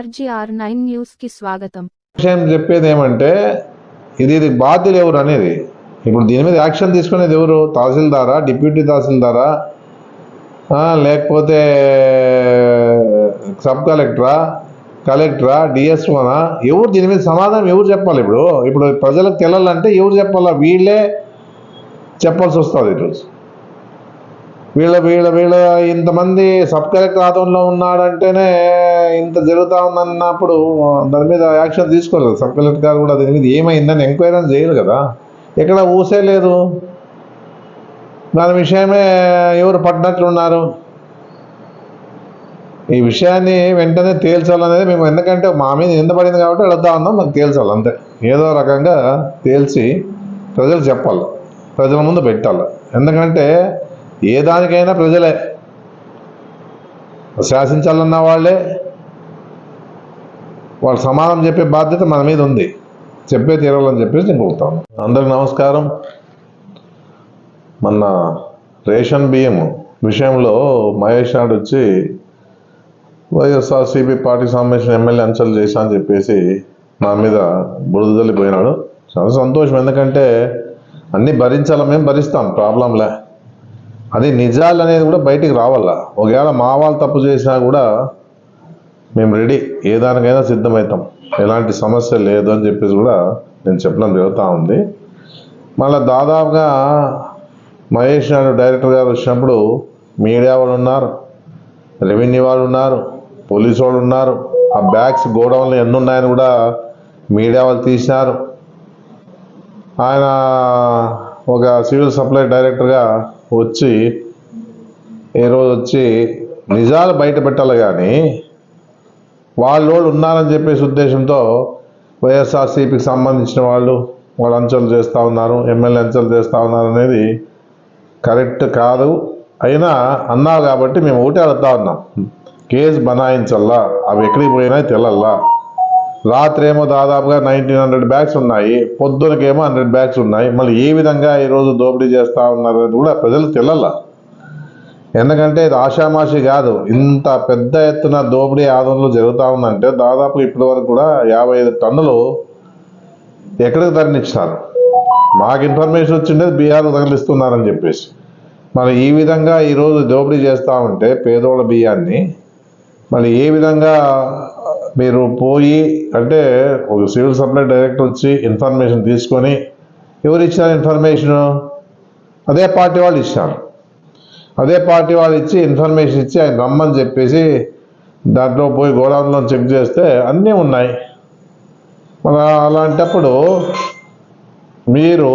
RGR nine న్యూస్కి స్వాగతం. విషయం చెప్పేది ఏమంటే ఇది ఇది బాధ్యులు ఎవరు అనేది. ఇప్పుడు దీని మీద యాక్షన్ తీసుకునేది ఎవరు? తహసీల్దారా? డిప్యూటీ తహసీల్దారా? లేకపోతే సబ్ కలెక్టరా? కలెక్టరా? డిఎస్ఓనా? ఎవరు దీని మీద సమాధానం ఎవరు చెప్పాలి ఇప్పుడు? ఇప్పుడు ప్రజలకు తెలాలంటే ఎవరు చెప్పాలా? వీళ్ళే చెప్పాల్సి వస్తుంది ఈరోజు. వీళ్ళ వీళ్ళ వీళ్ళ ఇంతమంది సబ్ కలెక్టర్ ఆదంలో ఉన్నాడంటేనే ఇంత జరుగుతూ ఉందన్నప్పుడు దాని మీద యాక్షన్ తీసుకోలేదు. సబ్ కలెక్టర్ గారు కూడా దీని మీద ఏమైందని ఎంక్వైరీ చేయాలి కదా. ఎక్కడ ఊసే లేదు. దాని విషయమే ఎవరు పడినట్లున్నారు? ఈ విషయాన్ని వెంటనే తేల్చాలనేది మేము ఎందుకంటే మా మీద నింద పడింది కాబట్టి అడుగుతా ఉన్నాం మాకు తేల్చాలి అంతే. ఏదో రకంగా తేల్చి ప్రజలు చెప్పాలి. ప్రజల ముందు పెట్టాలి. ఎందుకంటే ఏ దానికైనా ప్రజలే. శాసించాలన్న వాళ్ళే. వాళ్ళు సమాధానం చెప్పే బాధ్యత మన మీద ఉంది. చెప్పే తీరాలని చెప్పేసి నేను కోరుతాను. అందరికి నమస్కారం. మొన్న రేషన్ బియ్యం విషయంలో మహేష్ నాడు వచ్చి వైఎస్ఆర్సీపీ పార్టీ సంబంధించిన ఎమ్మెల్యే అంచలు చేశా అని చెప్పేసి నా మీద బురదలిపోయినాడు చాలా సంతోషం. ఎందుకంటే అన్నీ భరించాలా మేము భరిస్తాం. ప్రాబ్లంలే అది నిజాలు అనేది కూడా బయటికి రావాలా? ఒకవేళ మా వాళ్ళు తప్పు చేసినా కూడా మేము రెడీ ఏ దానికైనా సిద్ధమవుతాం ఎలాంటి సమస్య లేదు అని చెప్పేసి కూడా నేను చెప్పడం జరుగుతూ ఉంది. మళ్ళీ దాదాపుగా మహేష్ నాయుడు డైరెక్టర్ గారు వచ్చినప్పుడు మీడియా వాళ్ళు ఉన్నారు రెవెన్యూ వాళ్ళు ఉన్నారు పోలీసు వాళ్ళు ఉన్నారు. ఆ బ్యాగ్స్ గోడౌన్లు ఎన్ని ఉన్నాయని కూడా మీడియా వాళ్ళు తీసినారు. ఆయన ఒక సివిల్ సప్లై డైరెక్టర్గా వచ్చి ఈరోజు వచ్చి నిజాలు బయట పెట్టాలి కానీ వాళ్ళు వాళ్ళు ఉన్నారని చెప్పేసి ఉద్దేశంతో వైఎస్ఆర్సీపీకి సంబంధించిన వాళ్ళు వాళ్ళు అంచెలు చేస్తూ ఉన్నారు ఎమ్మెల్యే అంచెలు చేస్తూ ఉన్నారు అనేది కరెక్ట్ కాదు. అయినా అన్నావు కాబట్టి మేము ఒకటే అడుగుతా ఉన్నాం కేసు బనాయించల్లా అవి ఎక్కడికి పోయినా తెలల్లా రాత్రి ఏమో దాదాపుగా నైన్టీన్ హండ్రెడ్ బ్యాగ్స్ ఉన్నాయి పొద్దునకేమో హండ్రెడ్ బ్యాగ్స్ ఉన్నాయి. మళ్ళీ ఏ విధంగా ఈరోజు దోపిడీ చేస్తూ ఉన్నారు అనేది కూడా ప్రజలకు తెలల్లా ఎందుకంటే ఇది ఆషామాషి కాదు. ఇంత పెద్ద ఎత్తున దోపిడీ ఆదంలో జరుగుతూ ఉందంటే దాదాపు ఇప్పటి వరకు కూడా యాభై ఐదు టన్నులు ఎక్కడికి తరలించినారు? మాకు ఇన్ఫర్మేషన్ వచ్చిండేది బీహార్కు తగిలిస్తున్నారని చెప్పేసి. మరి ఈ విధంగా ఈరోజు దోపిడీ చేస్తూ ఉంటే పేదోళ్ళ బియ్యాన్ని మరి ఏ విధంగా మీరు పోయి అంటే ఒక సివిల్ సప్లై డైరెక్టర్ వచ్చి ఇన్ఫర్మేషన్ తీసుకొని ఎవరు ఇచ్చారు ఇన్ఫర్మేషను? అదే పార్టీ వాళ్ళు ఇచ్చినారు అదే పార్టీ వాళ్ళు ఇచ్చి ఇన్ఫర్మేషన్ ఇచ్చి ఆయన రమ్మని చెప్పేసి దాంట్లో పోయి గోడౌన్లో చెక్ చేస్తే అన్నీ ఉన్నాయి. మన అలాంటప్పుడు మీరు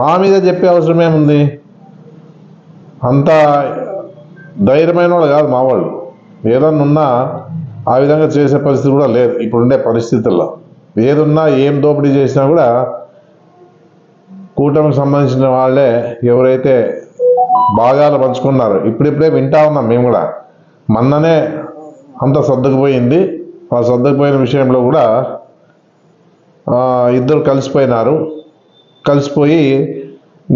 మా మీద చెప్పే అవసరం ఏముంది? అంత ధైర్యమైన వాళ్ళు కాదు మా వాళ్ళు. ఏదన్నా ఉన్నా ఆ విధంగా చేసే పరిస్థితి కూడా లేదు. ఇప్పుడుండే పరిస్థితుల్లో ఏదున్నా ఏం దోపిడీ చేసినా కూడా కూటమికి సంబంధించిన వాళ్ళే ఎవరైతే భాగాలు పంచుకున్నారు. ఇప్పుడిప్పుడే వింటా ఉన్నాం మేము కూడా. మొన్ననే అంత సర్దుకుపోయింది ఆ సర్దుకుపోయిన విషయంలో కూడా ఇద్దరు కలిసిపోయినారు. కలిసిపోయి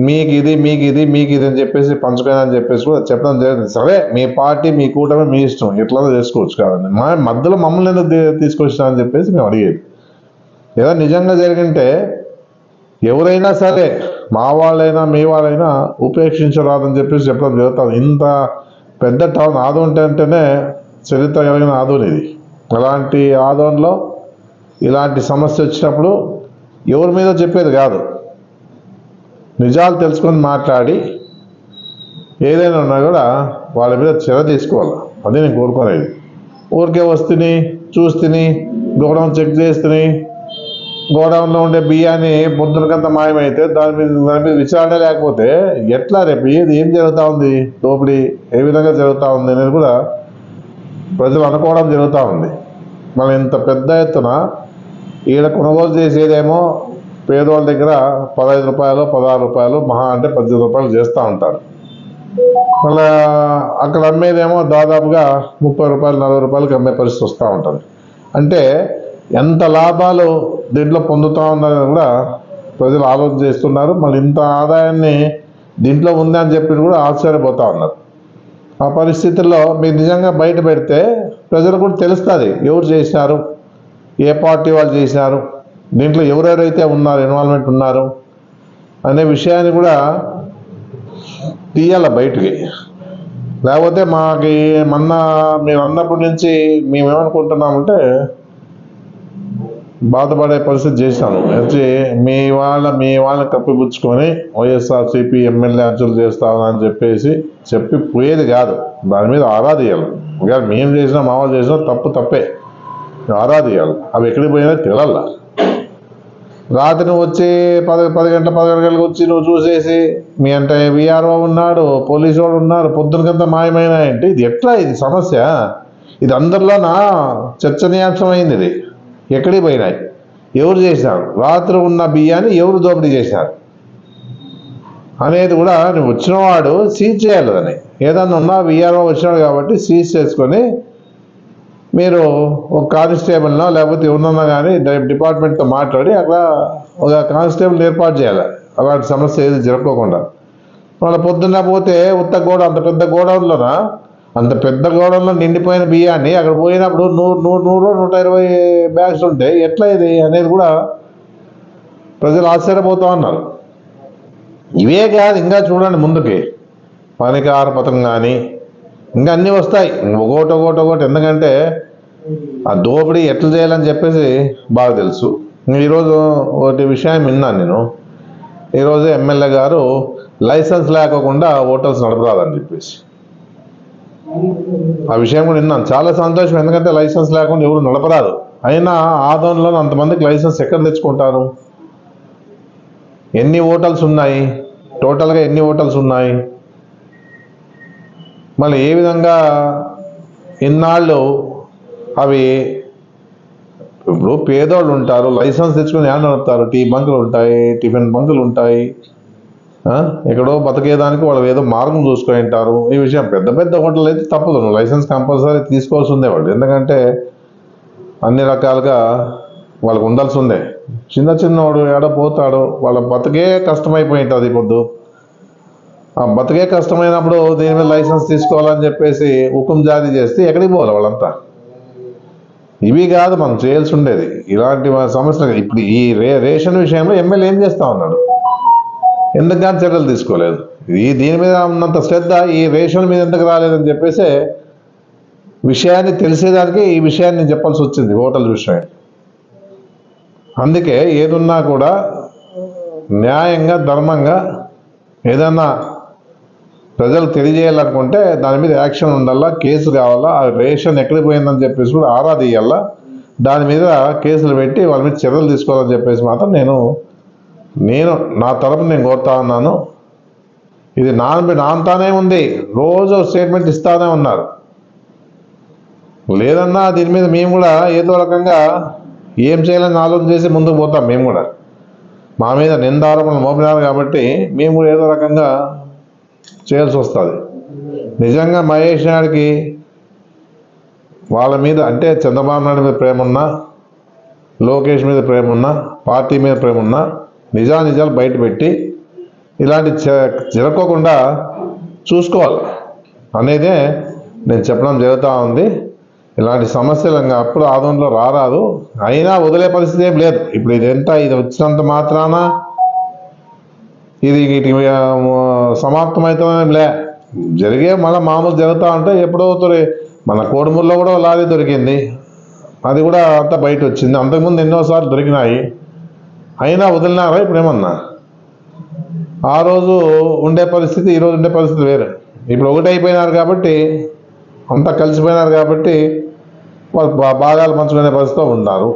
మీకు ఇది మీకు ఇది మీకు ఇది అని చెప్పేసి పంచుకోనని అని చెప్పేసి కూడా చెప్పడం జరిగింది. సరే మీ పార్టీ మీ కూటమి మీ ఇష్టం. ఎట్లా చేసుకోవచ్చు కాదండి. మా మధ్యలో మమ్మల్ని ఎందుకు తీసుకొచ్చినా అని చెప్పేసి మేము అడిగేది. ఏదో నిజంగా జరిగింటే ఎవరైనా సరే మా వాళ్ళైనా మీ వాళ్ళైనా ఉపేక్షించరాదని చెప్పేసి చెప్పడం జరుగుతుంది. ఇంత పెద్ద టౌన్ ఆదోన్ అంటేనే చరిత్ర కలిగిన ఆదోన్ ఇది. అలాంటి ఆదోన్లో ఇలాంటి సమస్య వచ్చినప్పుడు ఎవరి మీద చెప్పేది కాదు. నిజాలు తెలుసుకొని మాట్లాడి ఏదైనా ఉన్నా కూడా వాళ్ళ మీద చర్య తీసుకోవాలి. అది నేను కోరుకునేది. ఊరికే వస్తుని చూస్తుని గౌరవం చెక్ చేస్తుని గోడౌన్లో ఉండే బియ్యాన్ని పొద్దునకంత మాయమైతే దాని మీద దాని మీద విచారణ లేకపోతే ఎట్లా రేపు ఏది ఏం జరుగుతూ ఉంది? దోపిడీ ఏ విధంగా జరుగుతూ ఉంది అనేది కూడా ప్రజలు అనుకోవడం జరుగుతూ ఉంది. మనం ఇంత పెద్ద ఎత్తున ఈడ కొనుగోలు చేసేదేమో పేదవాళ్ళ దగ్గర పదహైదు రూపాయలు పదహారు రూపాయలు మహా అంటే పద్దెనిమిది రూపాయలు చేస్తూ ఉంటారు. మళ్ళా అక్కడ అమ్మేదేమో దాదాపుగా ముప్పై రూపాయలు నలభై రూపాయలకి అమ్మే పరిస్థితి వస్తూ ఉంటుంది. అంటే ఎంత లాభాలు దీంట్లో పొందుతా ఉందని కూడా ప్రజలు ఆలోచన చేస్తున్నారు. మళ్ళీ ఇంత ఆదాయాన్ని దీంట్లో ఉంది అని చెప్పి కూడా ఆశ్చర్యపోతా ఉన్నారు. ఆ పరిస్థితుల్లో మీరు నిజంగా బయట పెడితే ప్రజలు కూడా తెలుస్తుంది ఎవరు చేసినారు ఏ పార్టీ వాళ్ళు చేసినారు దీంట్లో ఎవరెవరైతే ఉన్నారు ఇన్వాల్వ్మెంట్ ఉన్నారు అనే విషయాన్ని కూడా తీయాల బయటికి. లేకపోతే మాకి మొన్న మీరు అన్నప్పటి నుంచి మేమేమనుకుంటున్నామంటే బాధపడే పరిస్థితి చేశాను. వచ్చి మీ వాళ్ళ మీ వాళ్ళని కప్పిపుచ్చుకొని వైఎస్ఆర్సీపీ ఎమ్మెల్యే అంచులు చేస్తామని చెప్పేసి చెప్పి పోయేది కాదు. దాని మీద ఆరాధియాలి ఒకవేళ మేము చేసినా మామూలు చేసినా తప్పు తప్పే. ఆరాధియాలి అవి ఎక్కడికి పోయినా తెలల్ల రాత్రి నువ్వు వచ్చి పది పది గంటల పదకొండు గంటలకు వచ్చి నువ్వు చూసేసి మీ అంటే విఆర్ఓ ఉన్నాడు పోలీసు వాడు ఉన్నారు పొద్దునకంతా మాయమైన ఏంటి? ఇది ఎట్లా ఇది సమస్య? ఇది అందరిలోనా చర్చనీయాంశం అయింది ఇది. ఎక్కడికి పోయినాయి? ఎవరు చేసినారు? రాత్రి ఉన్న బియ్యాన్ని ఎవరు దోపిడీ చేశారు అనేది కూడా నువ్వు వచ్చినవాడు సీజ్ చేయాలి దాన్ని. ఏదన్నా ఉన్నా విఆర్ఓ వచ్చినాడు కాబట్టి సీజ్ చేసుకొని మీరు ఒక కానిస్టేబుల్నో లేకపోతే ఎవరినన్నా కానీ డిపార్ట్మెంట్తో మాట్లాడి అక్కడ ఒక కానిస్టేబుల్ ఏర్పాటు చేయాలి. అలాంటి సమస్య ఏది జరగకుండా. వాళ్ళ పొద్దున్న పోతే ఉత్త గోడ అంత పెద్ద గోడౌన్లోనా? అంత పెద్ద గోడంలో నిండిపోయిన బియ్యాన్ని అక్కడ పోయినప్పుడు నూరు నూరు నూరు నూట ఇరవై బ్యాగ్స్ ఉంటే ఎట్లా ఇది అనేది కూడా ప్రజలు ఆశ్చర్యపోతూ ఉన్నారు. ఇవే కాదు ఇంకా చూడండి ముందుకి. పనికార పథకం కానీ ఇంకా అన్నీ వస్తాయి. ఒకటి ఒకటి ఒకటి. ఎందుకంటే ఆ దోపిడీ ఎట్లా చేయాలని చెప్పేసి బాగా తెలుసు. ఈరోజు ఒకటి విషయం విన్నాను నేను. ఈరోజు ఎమ్మెల్యే గారు లైసెన్స్ లేకోకుండా హోటల్స్ నడపరాదని చెప్పేసి. ఆ విషయం కూడా విన్నాను. చాలా సంతోషం. ఎందుకంటే లైసెన్స్ లేకుండా ఎవరు నడపరాదు. అయినా ఆదంలో అంతమందికి లైసెన్స్ ఎక్కడ తెచ్చుకుంటారు? ఎన్ని హోటల్స్ ఉన్నాయి? టోటల్గా ఎన్ని హోటల్స్ ఉన్నాయి? మళ్ళీ ఏ విధంగా ఇన్నాళ్ళు అవి ఇప్పుడు పేదోళ్ళు ఉంటారు లైసెన్స్ తెచ్చుకుని ఏమన్నా నడుపుతారు? టీ బంకులు ఉంటాయి టిఫిన్ బంకులు ఉంటాయి. ఎక్కడో బతికేదానికి వాళ్ళు ఏదో మార్గం చూసుకొని ఉంటారు. ఈ విషయం పెద్ద పెద్ద హోటల్ అయితే తప్పదు. నువ్వు లైసెన్స్ కంపల్సరీ తీసుకోవాల్సి ఉందే వాళ్ళు. ఎందుకంటే అన్ని రకాలుగా వాళ్ళకు ఉండాల్సి ఉందే చిన్న చిన్నవాడు ఎడ పోతాడు వాళ్ళ బతికే కష్టమైపోయి ఉంటుంది పొద్దు. ఆ బతికే కష్టమైనప్పుడు దీని మీద లైసెన్స్ తీసుకోవాలని చెప్పేసి హుకుం జారీ చేస్తే ఎక్కడికి పోవాలి వాళ్ళంతా? ఇవి కాదు మనం చేయాల్సి ఉండేది. ఇలాంటి సమస్యలు. ఇప్పుడు ఈ రే రేషన్ విషయంలో ఎమ్మెల్యే ఏం చేస్తా ఉన్నాడు? ఎందుకు కానీ చర్యలు తీసుకోలేదు. ఈ దీని మీద ఉన్నంత శ్రద్ధ ఈ రేషన్ మీద ఎందుకు రాలేదని చెప్పేసి విషయాన్ని తెలిసేదానికి ఈ విషయాన్ని నేను చెప్పాల్సి వచ్చింది హోటల్ విషయం అందుకే ఏదున్నా కూడా న్యాయంగా ధర్మంగా ఏదన్నా ప్రజలు తెలియజేయాలనుకుంటే దాని మీద యాక్షన్ ఉండాలా కేసు కావాలా ఆ రేషన్ ఎక్కడికి పోయిందని చెప్పేసి కూడా ఆరా తీయాలా దాని మీద కేసులు పెట్టి వాళ్ళ మీద చర్యలు తీసుకోవాలని చెప్పేసి మాత్రం నేను నేను నా తరపు నేను కోరుతా ఉన్నాను. ఇది నా నాంతానే ఉంది. రోజు స్టేట్మెంట్ ఇస్తానే ఉన్నారు. లేదన్నా దీని మీద మేము కూడా ఏదో రకంగా ఏం చేయాలని ఆలోచన చేసి ముందుకు పోతాం మేము కూడా. మా మీద నిందారోపణలు మోపినారు కాబట్టి మేము కూడా ఏదో రకంగా చేయాల్సి వస్తుంది. నిజంగా మహేష్ నాయుడికి వాళ్ళ మీద అంటే చంద్రబాబు నాయుడు మీద ప్రేమ ఉన్నా లోకేష్ మీద ప్రేమ ఉన్నా పార్టీ మీద ప్రేమ ఉన్నా నిజానిజాలు బయటపెట్టి బయట పెట్టి ఇలాంటి జ- జరగకుండా చూసుకోవాలి. అనేదే నేను చెప్పడం జరుగుతూ ఉంది. ఇలాంటి సమస్యలు ఇంకా అప్పుడు ఆదంలో రారాదు. అయినా వదిలే పరిస్థితి ఏం లేదు. ఇప్పుడు ఇదంతా ఇది వచ్చినంత మాత్రాన ఇది సమాప్తమవుతామేం లే. జరిగే మళ్ళీ మామూలు జరుగుతూ ఉంటే ఎప్పుడో తొలి మన కోడుమూరులో కూడా లారీ దొరికింది. అది కూడా అంతా బయట వచ్చింది. అంతకుముందు ఎన్నోసార్లు దొరికినాయి. అయినా వదిలినారా ఇప్పుడు ఏమన్నా ఆ రోజు ఉండే పరిస్థితి ఈ రోజు ఉండే పరిస్థితి వేరే. ఇప్పుడు ఒకటి అయిపోయినారు కాబట్టి అంతా కలిసిపోయినారు కాబట్టి వాళ్ళు భాగాలు పంచుకునే పరిస్థితిలో ఉన్నారు.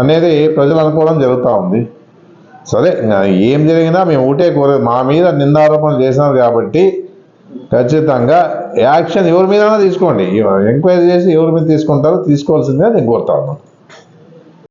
అనేది ప్రజలు అనుకోవడం జరుగుతూ ఉంది. సరే ఏం జరిగినా మేము ఒకటే కోరే మా మీద నిందారోపణలు చేసినారు కాబట్టి ఖచ్చితంగా యాక్షన్ ఎవరి మీద తీసుకోండి. ఎంక్వైరీ చేసి ఎవరి మీద తీసుకుంటారో తీసుకోవాల్సిందే నేను కోరుతా ఉన్నాను.